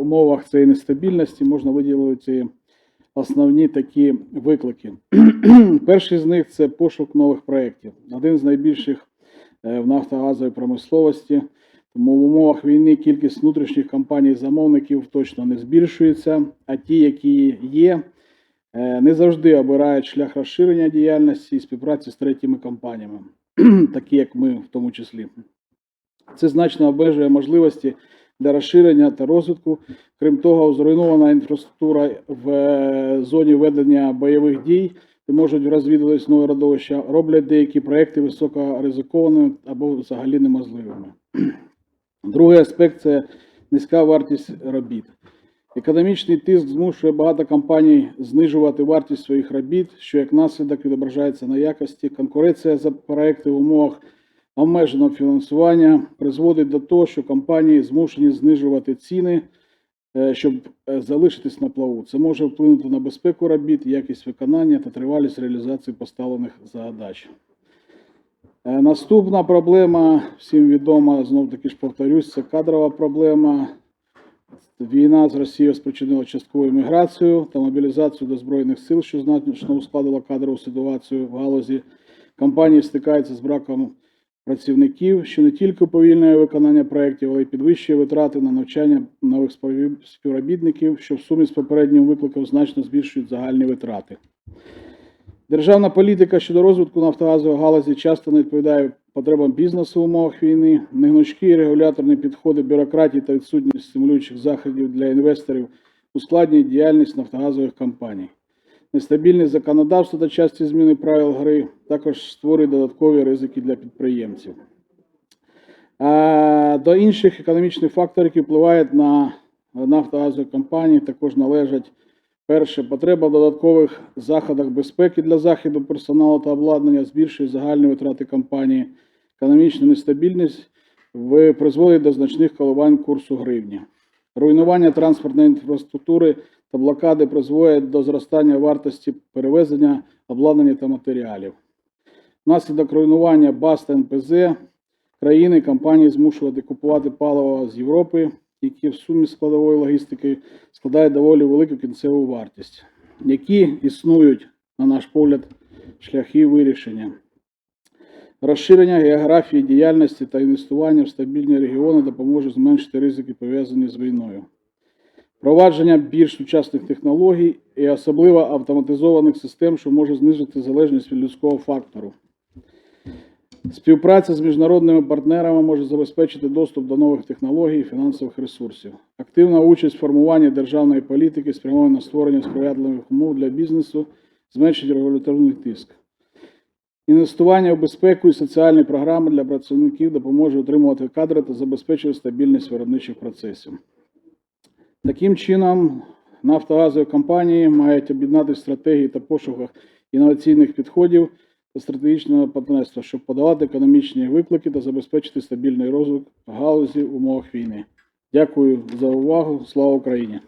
умовах цієї нестабільності можна виділити основні такі виклики. Перший з них це пошук нових проєктів. Один з найбільших е, в нафтогазовій промисловості. Тому в умовах війни кількість внутрішніх компаній-замовників точно не збільшується, а ті, які є, е, не завжди обирають шлях розширення діяльності і співпраці з третіми компаніями, такі як ми в тому числі. Це значно обмежує можливості для розширення та розвитку. Крім того, зруйнована інфраструктура в е, зоні ведення бойових дій, де можуть розвідуватись нові родовища, роблять деякі проекти високоризикованими або взагалі неможливими. Другий аспект це низька вартість робіт. Економічний тиск змушує багато компаній знижувати вартість своїх робіт, що як наслідок відображається на якості. Конкуренція за проекти в умовах обмеженого фінансування призводить до того, що компанії змушені знижувати ціни, е, щоб е, залишитись на плаву. Це може вплинути на безпеку робіт, якість виконання та тривалість реалізації поставлених задач. Е, Наступна проблема, всім відома, знов таки ж повторюсь, це кадрова проблема. Війна з Росією спричинила часткову міграцію та мобілізацію до Збройних сил, що значно ускладило кадрову ситуацію в галузі. Компанії стикаються з браком працівників, що не тільки уповільнює виконання проєктів, але й підвищує витрати на навчання нових співробітників, що в сумі з попереднім викликом значно збільшують загальні витрати. Державна політика щодо розвитку нафтогазової галузі часто не відповідає потребам бізнесу в умовах війни. Негнучкі регуляторні підходи бюрократії та відсутність стимулюючих заходів для інвесторів ускладнюють діяльність нафтогазових компаній. Нестабільне законодавство та часті зміни правил гри також створюють додаткові ризики для підприємців. До інших економічних факторів, які впливають на нафтогазові компанії, також належать перше потреба в додаткових заходах безпеки для захисту персоналу та обладнання, збільшує загальні витрати компанії, економічна нестабільність призводить до значних коливань курсу гривні. Руйнування транспортної інфраструктури та блокади призводять до зростання вартості перевезення обладнання та матеріалів. Внаслідок руйнування баз та НПЗ країни компанії змушувати купувати паливо з Європи, які в сумі складової логістики складають доволі велику кінцеву вартість. Які існують, на наш погляд, шляхи вирішення. Розширення географії діяльності та інвестування в стабільні регіони допоможе зменшити ризики, пов'язані з війною. Впровадження більш сучасних технологій і особливо автоматизованих систем, що може знизити залежність від людського фактору. Співпраця з міжнародними партнерами може забезпечити доступ до нових технологій і фінансових ресурсів. Активна участь в формуванні державної політики спрямована на створення сприятливих умов для бізнесу, зменшить регуляторний тиск. Інвестування в безпеку і соціальні програми для працівників допоможе отримувати кадри та забезпечує стабільність виробничих процесів. Таким чином, нафтогазові компанії мають об'єднати стратегії та пошуках інноваційних підходів та стратегічного партнерства, щоб подолати економічні виклики та забезпечити стабільний розвиток галузі в умовах війни. Дякую за увагу. Слава Україні!